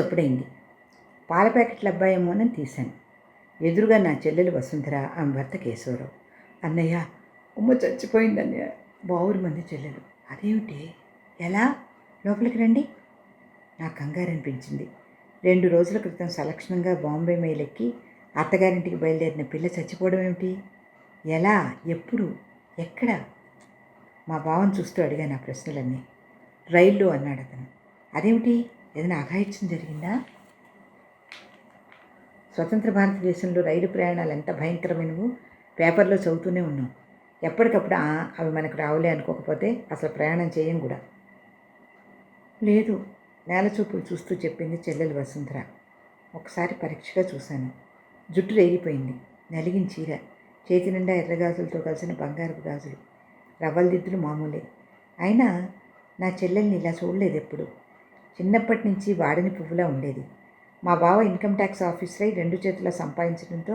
చప్పుడైంది. పాల ప్యాకెట్ల అబ్బాయేమోనని తీశాను. ఎదురుగా నా చెల్లెలు వసుంధర ఆమె భర్త కేశవరావు. అన్నయ్య ఉమ్మ చచ్చిపోయింది అన్నయ్య. బావురు మంది చెల్లెలు. అదేమిటి? ఎలా? లోపలికి రండి. నాకు కంగారు అనిపించింది రెండు రోజుల క్రితం సలక్షణంగా బాంబే మేలెక్కి ఎక్కి అత్తగారింటికి బయలుదేరిన పిల్ల చచ్చిపోవడం ఏమిటి ఎలా? ఎప్పుడు? ఎక్కడ? మా బావని చూస్తూ అడిగాను ఆ ప్రశ్నలన్నీ. రైల్లో అన్నాడు అతను అదేమిటి? ఏదైనా అఘాయిత్యం జరిగిందా? స్వతంత్ర భారతదేశంలో రైలు ప్రయాణాలు ఎంత భయంకరమైనవో పేపర్లో చదువుతూనే ఉన్నాం. ఎప్పటికప్పుడు అవి మనకు రావులే అనుకోకపోతే అసలు ప్రయాణం చేయం కూడా. లేదు నేల చూపులు చూస్తూ చెప్పింది చెల్లెలు వసుంధర. ఒకసారి పరీక్షగా చూశాను. జుట్టు రేగిపోయింది. నలిగిన చీర. చేతి నిండా ఎర్రగాజులతో కలిసిన బంగారపు గాజులు. రవ్వల దిద్దులు మామూలే. అయినా నా చెల్లెల్ని ఇలా చూడలేదు ఎప్పుడు. చిన్నప్పటి నుంచి వాడని పువ్వులా ఉండేది. మా బావ ఇన్కమ్ ట్యాక్స్ ఆఫీసర్ అయి రెండు చేతుల సంపాదించడంతో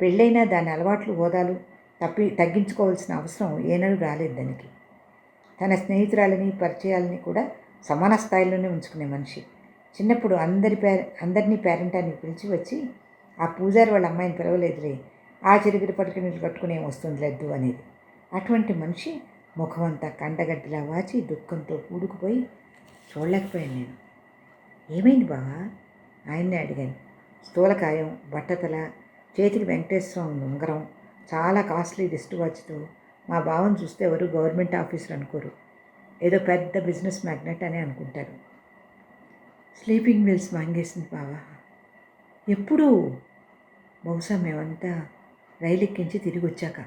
పెళ్ళైనా దాని అలవాట్లు హోదాలు తప్పి తగ్గించుకోవాల్సిన అవసరం ఏనాడు రాలేదు దానికి. తన స్నేహితురాలని పరిచయాలని కూడా సమాన స్థాయిలోనే ఉంచుకునే మనిషి. చిన్నప్పుడు అందరి పేర అందరినీ పేరెంటాన్ని పిలిచి వచ్చి ఆ పూజారి వాళ్ళ అమ్మాయిని పిలవలేదులే ఆ చిరుగురి పట్టుకుని నీళ్ళు కట్టుకుని వస్తుంది లేదు అనేది. అటువంటి మనిషి ముఖమంతా కండగడ్డలా వాచి దుఃఖంతో కూడుకుపోయి చూడలేకపోయాను నేను. ఏమైంది బావా? ఆయన్నే అడిగాను. స్థూలకాయం బట్టతల చేతికి వెంకటేశ్వరం ఉంగరం చాలా కాస్ట్లీ రిస్ట్ వాచ్తో మా బావని చూస్తే ఎవరు గవర్నమెంట్ ఆఫీసర్ అనుకోరు. ఏదో పెద్ద బిజినెస్ మ్యాగ్నెట్ అని అనుకుంటారు. స్లీపింగ్ మిల్స్ మాంగేసింది బావా. ఎప్పుడు? బహుశా మేమంతా రైలు ఎక్కించి తిరిగి వచ్చాక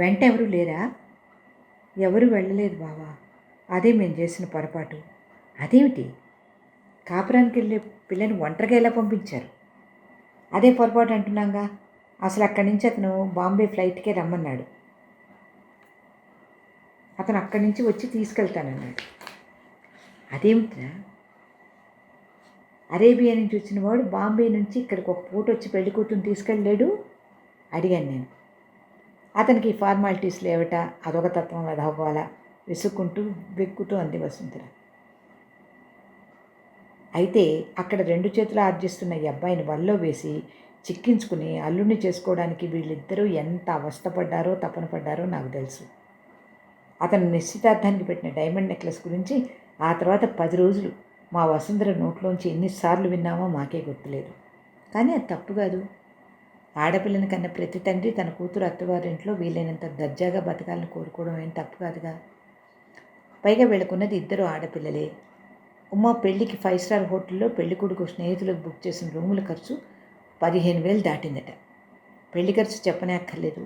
వెంట ఎవరు లేరా? ఎవరు వెళ్ళలేదు బావా. అదే మేము చేసిన పొరపాటు. అదేమిటి? కాపురానికి వెళ్ళే పిల్లని ఒంటరిగా ఎలా పంపించారు? అదే పొరపాటు అంటున్నాగా. అసలు అక్కడి నుంచి అతను బాంబే ఫ్లైట్కే రమ్మన్నాడు. అతను అక్కడి నుంచి వచ్చి తీసుకెళ్తానన్నాడు. అదేమిట్రా? అరేబియా నుంచి వచ్చిన వాడు బాంబే నుంచి ఇక్కడికి ఒక పూట వచ్చి పెళ్ళి కూతురు తీసుకెళ్ళలేడు అడిగాను నేను. అతనికి ఫార్మాలిటీస్ లేవట అదొక తత్వం అదవ్వాలా విసుక్కుంటూ వెక్కుతూ అంది వసుంధర. అయితే అక్కడ రెండు చేతులు ఆర్జిస్తున్న ఈ అబ్బాయిని వల్లో వేసి చిక్కించుకుని అల్లుడిని చేసుకోవడానికి వీళ్ళిద్దరూ ఎంత అవస్థపడ్డారో తపన పడ్డారో నాకు తెలుసు. అతను నిశ్చితార్థానికి పెట్టిన డైమండ్ నెక్లెస్ గురించి ఆ తర్వాత పది రోజులు మా వసుంధర నోట్లోంచి ఎన్నిసార్లు విన్నామో మాకే గుర్తులేదు. కానీ అది తప్పు కాదు. ఆడపిల్లని కన్న ప్రతి తండ్రి తన కూతురు అత్తవారింట్లో వీలైనంత దర్జాగా బతకాలని కోరుకోవడం ఏం తప్పు కాదుగా? పైగా వీళ్ళకున్నది ఇద్దరు ఆడపిల్లలే. ఉమ్మ పెళ్ళికి ఫైవ్ స్టార్ హోటల్లో పెళ్ళి కొడుకు స్నేహితులకు బుక్ చేసిన రూముల ఖర్చు పదిహేను వేలు దాటిందట. పెళ్ళి ఖర్చు చెప్పనే అక్కర్లేదు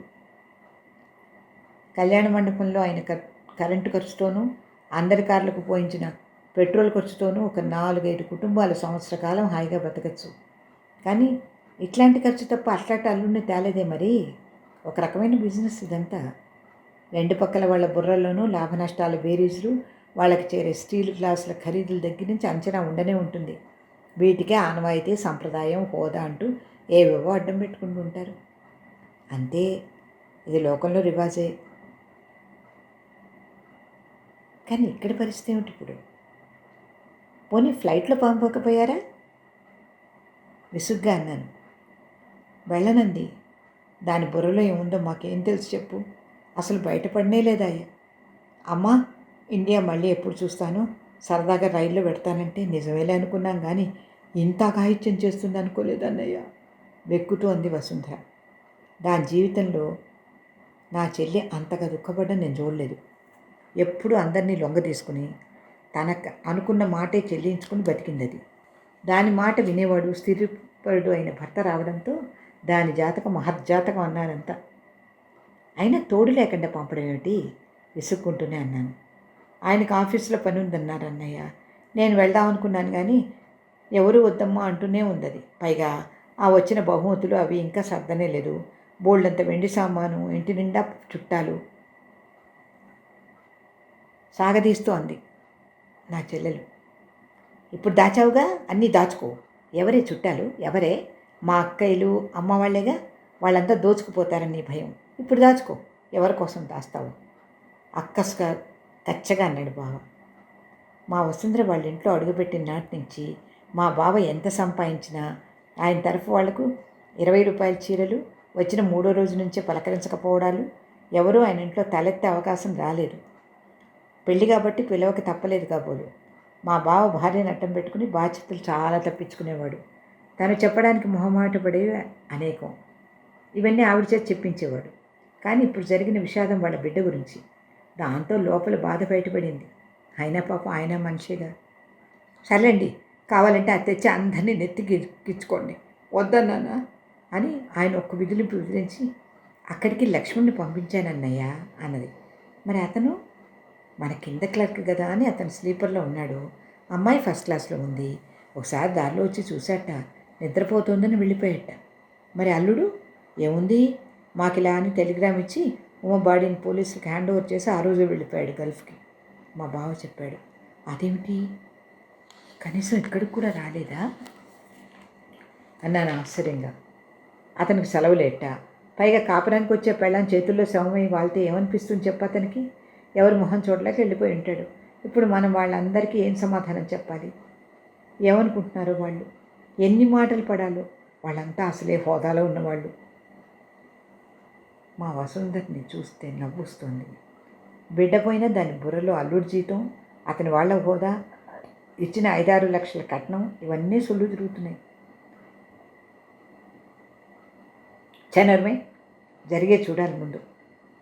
కళ్యాణ మండపంలో ఆయన కరెంటు ఖర్చుతోనూ అందరి కార్లకు పోయించిన పెట్రోల్ ఖర్చుతోనూ ఒక నాలుగైదు కుటుంబాలు సంవత్సర కాలం హాయిగా బ్రతకచ్చు. కానీ ఇట్లాంటి ఖర్చు తప్ప అట్లాంటి అల్లుడిని తేలేదే మరి? ఒక రకమైన బిజినెస్ ఇదంతా. రెండు పక్కల వాళ్ళ బుర్రల్లోనూ లాభనష్టాలు బేరీజులు వాళ్ళకి చేరే స్టీల్ గ్లాసుల ఖరీదుల దగ్గర నుంచి అంచనా ఉండనే ఉంటుంది. వీటికే ఆనవాయితీ సంప్రదాయం హోదా అంటూ ఏవేవో అడ్డం పెట్టుకుంటూ ఉంటారు. అంతే ఇది లోకంలో రివాజే. కానీ ఇక్కడ పరిస్థితి ఏమిటి ఇప్పుడు? పోనీ ఫ్లైట్లో పంపకపోయారా? విసుగ్గా అన్నాను. వెళ్ళనంది. దాని బుర్రలో ఏముందో మాకేం తెలుసు చెప్పు. అసలు బయటపడనే లేదాయ్యా. అమ్మా ఇండియా మళ్ళీ ఎప్పుడు చూస్తానో? సరదాగా రైల్లో పెడతానంటే నిజమేలే అనుకున్నాం కానీ ఇంత అఘాయిత్యం చేస్తుంది అనుకోలేదన్నయ్య. వెక్కుతూ అంది వసుంధర. దాని జీవితంలో నా చెల్లి అంతగా దుఃఖపడ్డం నేను చూడలేదు. ఎప్పుడు అందరినీ లొంగ తీసుకుని తనకు అనుకున్న మాటే చెల్లించుకుని బతికింది అది దాని మాట వినేవాడు స్థిరపడు అయిన భర్త రావడంతో దాని జాతకం మహర్జాతకం అన్నారంతా. అయినా తోడు లేకుండా పంపడం ఏమిటి? విసుక్కుంటూనే అన్నాను. ఆయనకు ఆఫీసులో పని ఉందన్నారు అన్నయ్య. నేను వెళ్దాం అనుకున్నాను కానీ ఎవరు వద్దమ్మా అంటూనే ఉంది పైగా ఆ వచ్చిన బహుమతులు అవి ఇంకా సర్దనే లేదు. బోల్డంత వెండి సామాను ఇంటి నిండా చుట్టాలు సాగదీస్తూ అంది నా చెల్లెలు. ఇప్పుడు దాచావుగా? అన్నీ దాచుకో. ఎవరే చుట్టాలు? ఎవరే? మా అక్కయ్యలు అమ్మ వాళ్ళేగా? వాళ్ళంతా దోచుకుపోతారని నీ భయం. ఇప్పుడు దాచుకో. ఎవరి కోసం దాస్తావు? అక్కస్గా కచ్చగా అన్నాడు బావ. మా వసుంధర వాళ్ళ ఇంట్లో అడుగుపెట్టిన నాటి నుంచి మా బావ ఎంత సంపాదించినా ఆయన తరఫు వాళ్ళకు ఇరవై రూపాయల చీరలు వచ్చిన మూడో రోజు నుంచే పలకరించకపోవడాలు ఎవరూ ఆయన ఇంట్లో తలెత్తే అవకాశం రాలేదు. పెళ్ళి కాబట్టి పిలవక తప్పలేదు కాబోలు. మా బావ భార్యను అడ్డం పెట్టుకుని బాధ్యతలు చాలా తప్పించుకునేవాడు. తను చెప్పడానికి మొహమాట పడేవి అనేకం. ఇవన్నీ ఆవిడ చేసి చెప్పించేవాడు. కానీ ఇప్పుడు జరిగిన విషాదం వాళ్ళ బిడ్డ గురించి. దాంతో లోపల బాధ బయటపడింది. అయినా పాపం ఆయన మనిషిగా. సర్లేండి కావాలంటే అది తెచ్చి అందరినీ నెత్తి గిచ్చుకోండి. వద్దన్నానా? అని ఆయన ఒక్క విధులింపు విధించి అక్కడికి లక్ష్మణ్ని పంపించానన్నయ్య అన్నది. మరి అతను? మన కింద క్లర్క్ కదా అని అతను స్లీపర్లో ఉన్నాడు. అమ్మాయి ఫస్ట్ క్లాస్లో ఉంది. ఒకసారి దారిలో వచ్చి చూశాట. నిద్రపోతోందని వెళ్ళిపోయాట. మరి అల్లుడు? ఏముంది? మాకు ఇలా అని టెలిగ్రామ్ ఇచ్చి ఉమ బాడీని పోలీసులకు హ్యాండ్ ఓవర్ చేసి ఆ రోజు వెళ్ళిపోయాడు గల్ఫ్కి. మా బావ చెప్పాడు. అదేమిటి? కనీసం ఇక్కడికి కూడా రాలేదా? అన్నాను ఆశ్చర్యంగా. అతనికి సెలవులేట. పైగా కాపురానికి వచ్చే పెళ్ళాం చేతుల్లో శవమై వాళ్తే ఏమనిపిస్తుంది చెప్ప అతనికి? ఎవరు మొహం చూడలేక వెళ్ళిపోయి ఉంటాడు. ఇప్పుడు మనం వాళ్ళందరికీ ఏం సమాధానం చెప్పాలి? ఏమనుకుంటున్నారు వాళ్ళు? ఎన్ని మాటలు పడాలో? వాళ్ళంతా అసలే హోదాలో ఉన్నవాళ్ళు. మా వసుంధర్ని చూస్తే నవ్వుస్తుంది. బిడ్డపోయినా దాని బుర్రలో అల్లుడి జీతం అతని వాళ్ళ హోదా ఇచ్చిన ఐదారు లక్షల కట్నం ఇవన్నీ సుళ్ళు తిరుగుతున్నాయి. చనర్మే జరిగే చూడాలి ముందు.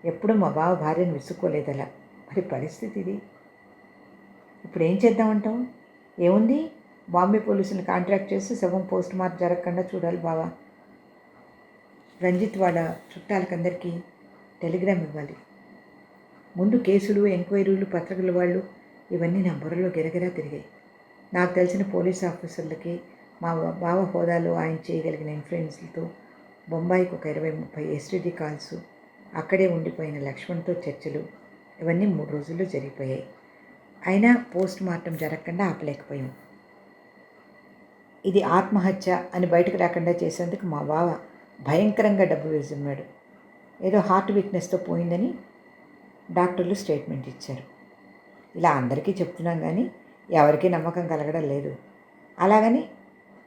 ఎప్పుడు మా బావ భార్యను విసుక్కోలేదలా. మరి పరిస్థితి ఇది. ఇప్పుడు ఏం చేద్దామంటావు? ఏముంది? బాంబే పోలీసులను కాంట్రాక్ట్ చేసి శవం పోస్ట్ మార్క్ జరగకుండా చూడాలి బావా. రంజిత్ వాళ్ళ చుట్టాలకందరికీ టెలిగ్రామ్ ఇవ్వాలి. ముందు కేసులు ఎంక్వైరీలు పత్రికల వాళ్ళు ఇవన్నీ నా బుర్రలో గిరగిరా తిరిగాయి. నాకు తెలిసిన పోలీస్ ఆఫీసర్లకి మా బావ హోదాలో ఆయన చేయగలిగిన ఇన్ఫ్లుయెన్స్లతో బొంబాయికి ఒక ఇరవై ముప్పై ఎస్టీడీ కాల్స్ అక్కడే ఉండిపోయిన లక్ష్మణ్తో చర్చలు ఇవన్నీ మూడు రోజుల్లో జరిగిపోయాయి. అయినా పోస్ట్ మార్టం జరగకుండా ఆపలేకపోయాం. ఇది ఆత్మహత్య అని బయటకు రాకుండా చేసేందుకు మా బావ భయంకరంగా డబ్బు వేసున్నాడు. ఏదో హార్ట్ వీక్నెస్తో పోయిందని డాక్టర్లు స్టేట్మెంట్ ఇచ్చారు. ఇలా అందరికీ చెప్తున్నాం కానీ ఎవరికీ నమ్మకం కలగడం లేదు. అలాగని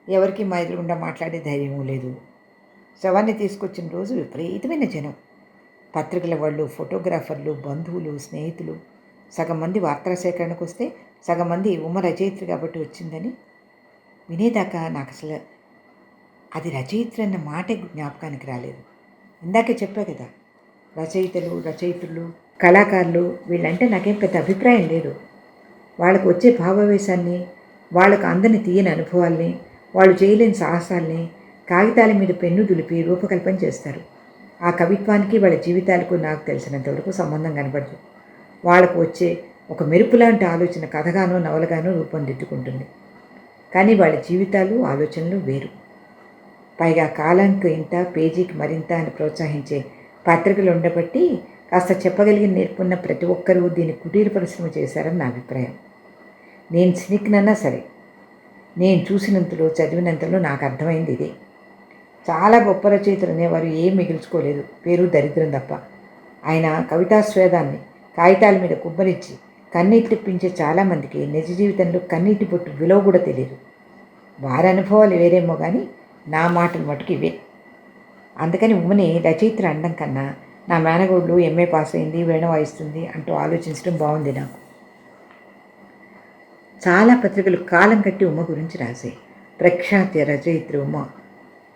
ఎవరికి మా ఎదురుగుండా మాట్లాడే ధైర్యము లేదు. శవాన్ని తీసుకొచ్చిన రోజు విపరీతమైన జనం. పత్రికల వాళ్ళు ఫోటోగ్రాఫర్లు బంధువులు స్నేహితులు సగం మంది వార్తా సేకరణకు వస్తే సగం మంది ఉమ రచయిత్రి కాబట్టి వచ్చిందని వినేదాకా నాకు అసలు అది రచయిత్రి అన్న మాట జ్ఞాపకానికి రాలేదు. ఇందాకే చెప్పా కదా రచయితలు రచయితలు కళాకారులు వీళ్ళంటే నాకేం పెద్ద అభిప్రాయం లేదు. వాళ్ళకు వచ్చే భావావేశాన్ని వాళ్ళకు అందని తీయని అనుభవాల్ని వాళ్ళు చేయలేని సాహసాల్ని కాగితాల మీద పెన్ను దులిపి రూపకల్పన చేస్తారు. ఆ కవిత్వానికి వాళ్ళ జీవితాలకు నాకు తెలిసినంతవరకు సంబంధం కనబడదు వాళ్ళకు వచ్చే ఒక మెరుపు లాంటి ఆలోచన కథగానో నవలగానో రూపొందిద్దుకుంటుంది కానీ వాళ్ళ జీవితాలు ఆలోచనలు వేరు. పైగా కాలానికి ఇంత పేజీకి మరింత అని ప్రోత్సహించే పత్రికలు ఉండబట్టి కాస్త చెప్పగలిగిన నేర్పున్న ప్రతి ఒక్కరూ దీన్ని కుటీర పరిశ్రమ చేశారని నా అభిప్రాయం. నేను సినిక్నన్నా సరే నేను చూసినంతలో చదివినంతలో నాకు అర్థమైంది ఇదే. చాలా గొప్ప రచయితలు అనేవారు ఏం మిగిల్చుకోలేదు పేరు దరిద్రం తప్ప. ఆయన కవితాస్వేదాన్ని కాగితాల మీద కుబ్బరిచ్చి కన్నీటి తెప్పించే చాలామందికి నిజ జీవితంలో కన్నీటి పుట్టు విలువ కూడా తెలియదు. వారి అనుభవాలు వేరేమో కానీ నా మాటలు మటుకు ఇవే. అందుకని ఉమ్మని రచయిత్ర అనడం కన్నా నా మేనగోడ్లు ఎంఏ పాస్ అయింది వీణ వాయిస్తుంది అంటూ ఆలోచించడం బాగుంది నాకు. చాలా పత్రికలు కాలం కట్టి ఉమ్మ గురించి రాశాయి ప్రఖ్యాతి రచయిత్రి ఉమ్మ.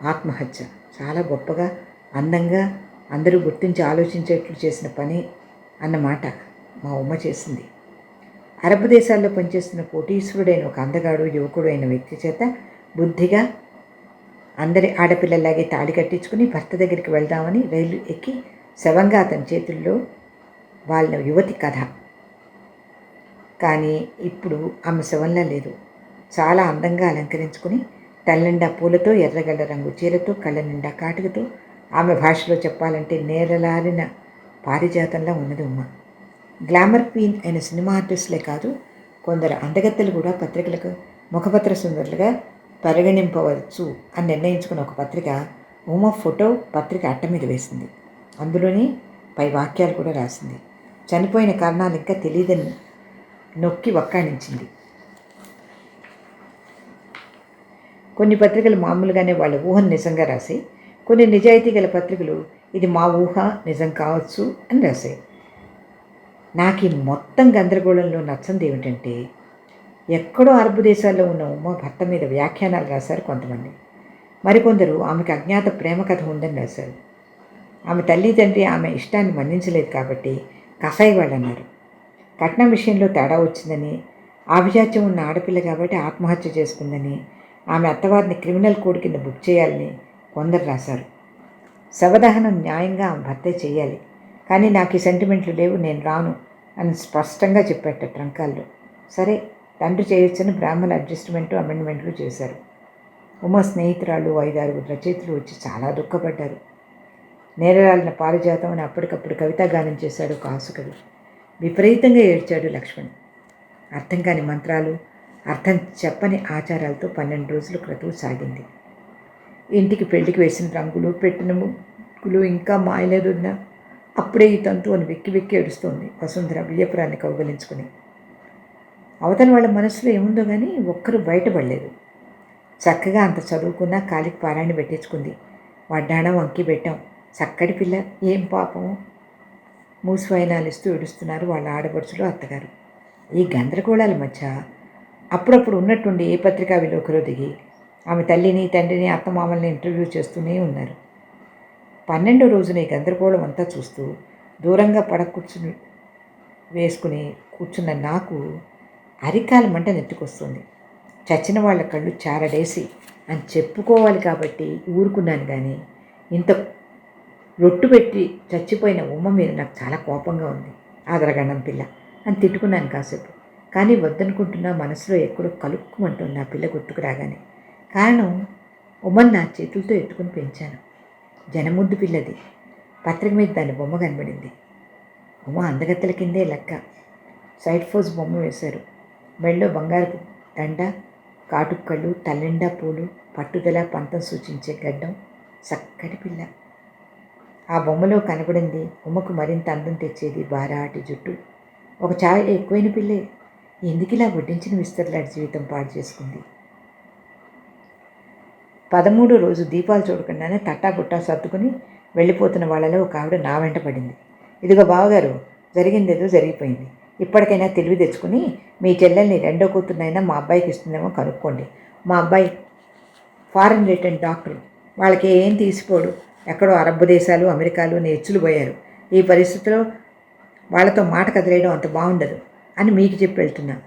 ఆత్మహత్య. చాలా గొప్పగా అందంగా అందరూ గుర్తించి ఆలోచించేట్లు చేసిన పని అన్నమాట మా ఉమ్మ చేసింది. అరబ్ దేశాల్లో పనిచేస్తున్న కోటీశ్వరుడైన ఒక అందగాడు యువకుడు అయిన వ్యక్తి చేత బుద్ధిగా అందరి ఆడపిల్లలాగే తాళి కట్టించుకుని భర్త దగ్గరికి వెళ్దామని రైలు ఎక్కి శవంగా అతని చేతుల్లో వాళ్ళ యువతి కథ. కానీ ఇప్పుడు ఆమె శవంలా లేదు. చాలా అందంగా అలంకరించుకుని తల్లిండా పూలతో ఎర్రగడ్డ రంగు చీరతో కళ్ళ నిండా కాటుకతో ఆమె భాషలో చెప్పాలంటే నేరలారిన పారిజాతంలా ఉన్నది ఉమ్మ. గ్లామర్ క్వీన్ అయిన సినిమా ఆర్టిస్టులే కాదు కొందరు అందగత్తెలు కూడా పత్రికలకు ముఖపత్ర సుందరులుగా పరిగణింపవచ్చు అని నిర్ణయించుకున్న ఒక పత్రిక ఉమ ఫోటో పత్రిక అట్ట మీద వేసింది. అందులోని పై వాక్యాలు కూడా రాసింది. చనిపోయిన కారణాలు ఇంకా తెలియదని నొక్కి వక్కాణించింది. కొన్ని పత్రికలు మామూలుగానే వాళ్ళ ఊహను నిజంగా రాసి కొన్ని నిజాయితీ గల పత్రికలు ఇది మా ఊహ నిజం కావచ్చు అని రాశాయి నాకు ఈ మొత్తం గందరగోళంలో నచ్చంది ఏమిటంటే ఎక్కడో అరబ్ దేశాల్లో ఉన్న ఉమ్మ భర్త మీద వ్యాఖ్యానాలు రాశారు కొంతమంది. మరికొందరు ఆమెకు అజ్ఞాత ప్రేమ కథ ఉందని రాశారు. ఆమె తల్లిదండ్రి ఆమె ఇష్టాన్ని మన్నించలేదు కాబట్టి కసాయి వాళ్ళు అన్నారు కట్నం విషయంలో తేడా వచ్చిందని ఆభిజాత్యం ఉన్న ఆడపిల్ల కాబట్టి ఆత్మహత్య చేసుకుందని ఆమె అత్తవారిని క్రిమినల్ కోడ్ కింద బుక్ చేయాలని కొందరు రాశారు. శవదహనం న్యాయంగా ఆమె భర్తే చేయాలి. కానీ నాకు ఈ సెంటిమెంట్లు లేవు నేను రాను అని స్పష్టంగా చెప్పాట ట్రంకాల్లో. సరే తండ్రి చేయొచ్చని బ్రాహ్మణ అడ్జస్ట్మెంట్ అమెండ్మెంట్లు చేశారు. ఉమా స్నేహితురాలు ఐదారుగురు రచయితలు వచ్చి చాలా దుఃఖపడ్డారు. నేరరాలిన పారిజాతం అని అప్పటికప్పుడు కవితాగానం చేశాడు ఒక ఆసుకవి. విపరీతంగా ఏడ్చాడు లక్ష్మణ్. అర్థం కాని మంత్రాలు అర్థం చెప్పని ఆచారాలతో పన్నెండు రోజులు క్రతువు సాగింది. ఇంటికి పెళ్ళికి వేసిన రంగులు పెట్టిన ముగ్గులు ఇంకా మాయలేదున్నా అప్పుడే ఈ తంతు అని వెక్కి వెక్కి ఏడుస్తోంది వసుంధర విజయపురాన్ని కౌగలించుకుని. అవతల వాళ్ళ మనసులో ఏముందో కానీ ఒక్కరు బయటపడలేదు. చక్కగా అంత చదువుకున్నా కాలికి పారాయణ పెట్టించుకుంది. వడ్డాణం వంకి పెట్టాం. చక్కటి పిల్ల. ఏం పాపం? మూసివాయినాలు ఇస్తూ ఏడుస్తున్నారు వాళ్ళ ఆడపడుచులు అత్తగారు. ఈ గందరగోళాల మధ్య అప్పుడప్పుడు ఉన్నట్టుండి ఏ పత్రికా విలోకలో దిగి ఆమె తల్లిని తండ్రిని అత్తమామల్ని ఇంటర్వ్యూ చేస్తూనే ఉన్నారు. పన్నెండో రోజున ఈ గందరగోళం అంతా చూస్తూ దూరంగా పడ కూర్చుని వేసుకుని కూర్చున్న నాకు అరికాల మంట నెత్తుకొస్తుంది చచ్చిన వాళ్ళ కళ్ళు చారడేసి అని చెప్పుకోవాలి కాబట్టి ఊరుకున్నాను కానీ ఇంత రొట్టు పెట్టి చచ్చిపోయిన ఉమ్మ మీద నాకు చాలా కోపంగా ఉంది. ఆదరగండం పిల్ల అని తిట్టుకున్నాను కాసేపు. కానీ వద్దనుకుంటున్నా మనసులో ఎక్కడో కలుక్కుమంటుంది నా పిల్ల గుర్తుకు రాగానే. కారణం ఉమ్మని నా చేతులతో ఎత్తుకుని పెంచాను. జనముద్దు పిల్లది. పత్రిక మీద దాని బొమ్మ కనబడింది. ఉమ్మ అందగత్తెల కిందే లెక్క. సైడ్ ఫోజ్ బొమ్మ వేశారు. మెళ్ళో బంగారపు దండ కాటుక్కళ్ళు తల్లిండా పూలు పట్టుదల పంతం సూచించే గడ్డం చక్కటి పిల్ల. ఆ బొమ్మలో కనబడింది ఉమ్మకు మరింత అందం తెచ్చేది బారాటి జుట్టు. ఒక ఛాయ ఎక్కువైన పిల్లే. ఎందుకు ఇలా వడ్డించిన విస్తరలాడి జీవితం పాడు చేసుకుంది? పదమూడో రోజు దీపాలు చూడకుండానే తట్టా గుట్టా సర్దుకుని వెళ్ళిపోతున్న వాళ్ళలో ఒక ఆవిడ నా వెంట పడింది. ఇదిగో బావగారు జరిగిందేదో జరిగిపోయింది. ఇప్పటికైనా తెలివి తెచ్చుకుని మీ చెల్లెల్ని రెండో కూతురునైనా మా అబ్బాయికి ఇస్తుందేమో కనుక్కోండి. మా అబ్బాయి ఫారెన్ రిటర్న్ డాక్టర్. వాళ్ళకి ఏం తీసిపోడు. ఎక్కడో అరబ్ దేశాలు అమెరికాలు నేర్చులు పోయారు. ఈ పరిస్థితిలో వాళ్ళతో మాట కదిలేయడం అంత బాగుండదు అని మీకు చెప్పి వెళ్తున్నా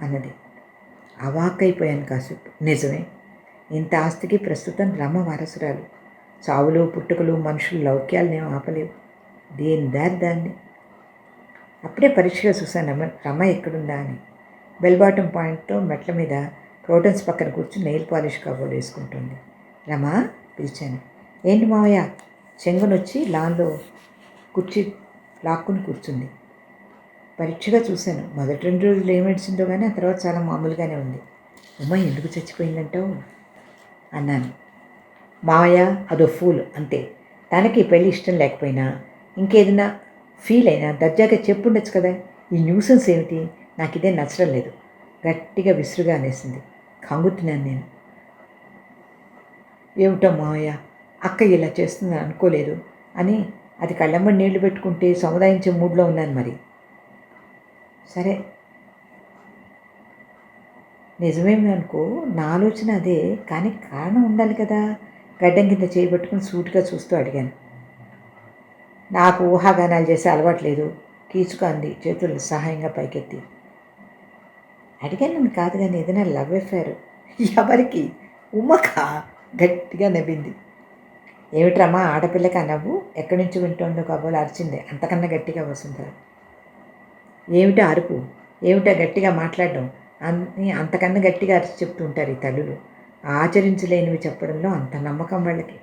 అన్నది. అవాక్కైపోయాను కాసేపు. నిజమే. ఇంత ఆస్తికి ప్రస్తుతం రమ వారసురాలు. చావులు పుట్టుకలు మనుషులు లౌక్యాలనేం ఆపలేవు. దేని దారి దాన్ని అప్పుడే పరీక్షగా చూశాను రమ రమ ఎక్కడుందా అని. బెల్బాటం పాయింట్తో మెట్ల మీద క్రోటన్స్ పక్కన కూర్చుని నెయిల్ పాలిష్ కాబోలు వేసుకుంటుంది. రమా పిలిచాను. ఏంటి మావయ్య? చెంగునొచ్చి లాన్లో కుర్చీ లాక్కుని కూర్చుంది. పరీక్షగా చూశాను. మొదటి రెండు రోజులు ఏమేడ్చిందో కానీ ఆ తర్వాత చాలా మామూలుగానే ఉంది. ఉమ్మ ఎందుకు చచ్చిపోయిందంటావు? అన్నాను. మావయ్య అదో ఫూల్ అంతే. తనకి పెళ్ళి ఇష్టం లేకపోయినా ఇంకేదైనా ఫీల్ అయినా దర్జాగా చెప్పుండొచ్చు కదా. ఈ న్యూసెన్స్ ఏమిటి? నాకు ఇదే నచ్చడం లేదు. గట్టిగా విసురుగా అనేసింది. కంగుతున్నాను నేను. ఏమిటో మావయ్య అక్క ఇలా చేస్తుందని అనుకోలేదు అని అది కళ్ళమ్మడి నీళ్ళు పెట్టుకుంటే సముదాయించే మూడ్లో ఉన్నాను మరి. సరే. నిజమేమి అనుకో నా ఆలోచన అదే కానీ కారణం ఉండాలి కదా. గడ్డం కింద చేయబట్టుకుని సూటిగా చూస్తూ అడిగాను. నాకు ఊహాగానాలు చేసే అలవాటు లేదు. అంది చేతులు సహాయంగా పైకెత్తి. అడిగాను కాదు కానీ ఏదైనా లవ్ ఎఫైర్? ఎవరికి? ఉమ్మక? గట్టిగా నవ్వింది. ఏమిట్రమ్మా ఆడపిల్లకి ఆ నవ్వు? ఎక్కడి నుంచి వింటుండో కబోలు అరిచింది. అంతకన్నా గట్టిగా వసుంధర. ఏమిటో అరుపు? ఏమిటో గట్టిగా మాట్లాడడం? అని అంతకన్నా గట్టిగా అరిచి చెప్తుంటారు ఈ తల్లులు. ఆచరించలేనివి చెప్పడంలో అంత నమ్మకం వాళ్ళకి.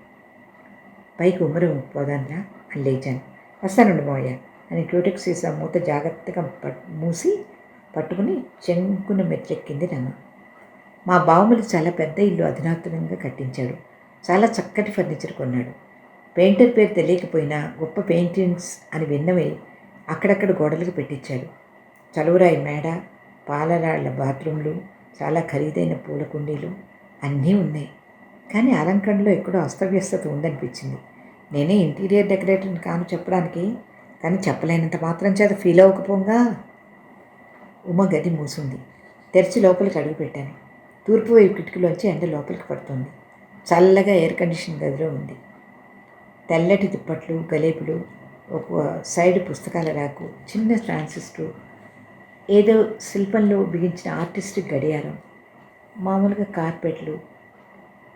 పైకి ఉమ్మరు పోదాన్రా లేచాను. వస్తానండి మోయా అని క్యూటెక్ సీసా మూత జాగ్రత్తగా పట్ మూసి పట్టుకుని చెంకున మెట్లెక్కింది రమ. మా బావుమలి చాలా పెద్ద ఇల్లు అధునాతనంగా కట్టించాడు. చాలా చక్కటి ఫర్నిచర్ కొన్నాడు. పెయింటర్ పేరు తెలియకపోయినా గొప్ప పెయింటింగ్స్ అని విన్నవే అక్కడక్కడ గోడలకు పెట్టించాడు. చలువరాయి మేడ పాలరాళ్ళ బాత్రూంలు చాలా ఖరీదైన పూల కుండీలు అన్నీ ఉన్నాయి. కానీ అలంకరణలో ఎక్కడో అస్తవ్యస్తత ఉందనిపించింది. నేనే ఇంటీరియర్ డెకరేటర్ని కాను చెప్పడానికి కానీ చెప్పలేనంత మాత్రం చేత ఫీల్ అవ్వకపోగా ఉమ గది మూసింది. తెరిచి లోపలికి అడుగు పెట్టాను. తూర్పు వైపు కిటికీలోంచి ఎండ లోపలికి పడుతుంది. చల్లగా ఎయిర్ కండిషన్ గదిలో ఉంది. తెల్లటి దుప్పట్లు గలేపులు ఒక సైడ్ పుస్తకాల రాకు చిన్న ట్రాన్సిస్టర్ ఏదో శిల్పంలో బిగించిన ఆర్టిస్టిక్ గడియారం మామూలుగా కార్పెట్లు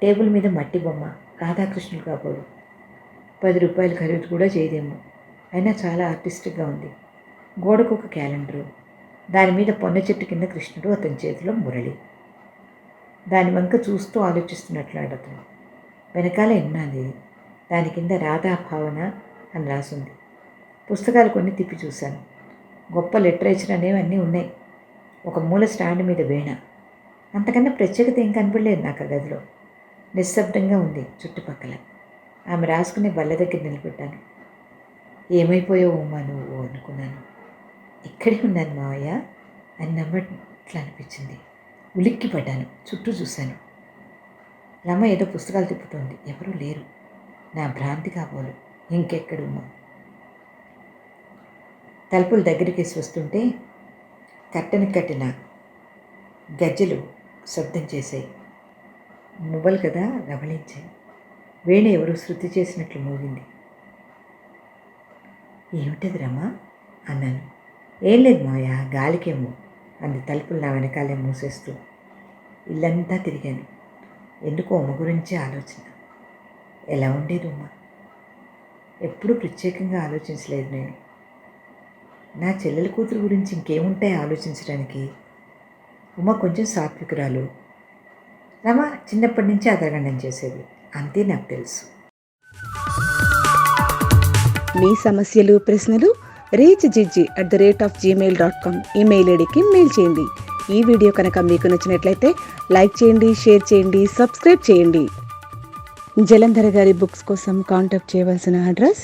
టేబుల్ మీద మట్టి బొమ్మ రాధాకృష్ణులు కాబోడు పది రూపాయలు ఖరీదు కూడా చేయదేమో. అయినా చాలా ఆర్టిస్టిక్గా ఉంది. గోడకు ఒక క్యాలెండరు. దాని మీద పొన్న చెట్టు కింద కృష్ణుడు అతని చేతిలో మురళి. దాని వంక చూస్తూ ఆలోచిస్తున్నట్లాడు అతను. వెనకాల ఎన్నాది? దాని కింద రాధా భావన అని రాసుంది. పుస్తకాలు కొన్ని తిప్పి చూశాను. గొప్ప లిటరేచర్ అనేవి అన్నీ ఉన్నాయి. ఒక మూల స్టాండ్ మీద వీణ. అంతకన్నా ప్రత్యేకత ఏం కనపడలేదు నాకు ఆ గదిలో. నిశ్శబ్దంగా ఉంది చుట్టుపక్కల. ఆమె రాసుకునే బల్ల దగ్గర నిలబెట్టాను ఏమైపోయావు ఉమ్మా నువ్వు అనుకున్నాను. ఇక్కడే ఉన్నాను మావయ్య అని నమ్మట్లా అనిపించింది ఉలిక్కి పడ్డాను చుట్టూ చూశాను. రమ ఏదో పుస్తకాలు తిప్పుతోంది. ఎవరూ లేరు. నా భ్రాంతి కాబోలు. ఇంకెక్కడుమ్మా? తలుపులు దగ్గరికి వస్తుంటే కట్టెని కట్టిన గజ్జలు శబ్దం చేశాయి. మువ్వలు కదా రవళించాయి వేణు ఎవరు శృతి చేసినట్లు మోగింది. ఏమిటది రమా? అన్నాను. ఏం లేదు మాయ గాలికేమో అంది తలుపులు నా వెనకాలే మూసేస్తూ. ఇల్లంతా తిరిగాను. ఎందుకో ఉమ్మ గురించి ఆలోచన. ఎలా ఉండేది ఉమ్మ ఎప్పుడూ ప్రత్యేకంగా ఆలోచించలేదు నేను. నా చెల్లెల కూతురు గురించి ఇంకేముంటాయి ఆలోచించడానికి? ఉమ్మ కొంచెం సాత్వికురాలు. రమ చిన్నప్పటి నుంచి అదరగండం చేసేది. అంతే నాకు తెలుసు. మీ సమస్యలు ప్రశ్నలు reach జిజ్జి at the rate of Gmail dot com email ఐడికి మెయిల్ చేయండి. ఈ వీడియో కనుక మీకు నచ్చినట్లయితే లైక్ చేయండి షేర్ చేయండి సబ్స్క్రైబ్ చేయండి. జలంధర్ గారి బుక్స్ కోసం కాంటాక్ట్ చేయవలసిన అడ్రస్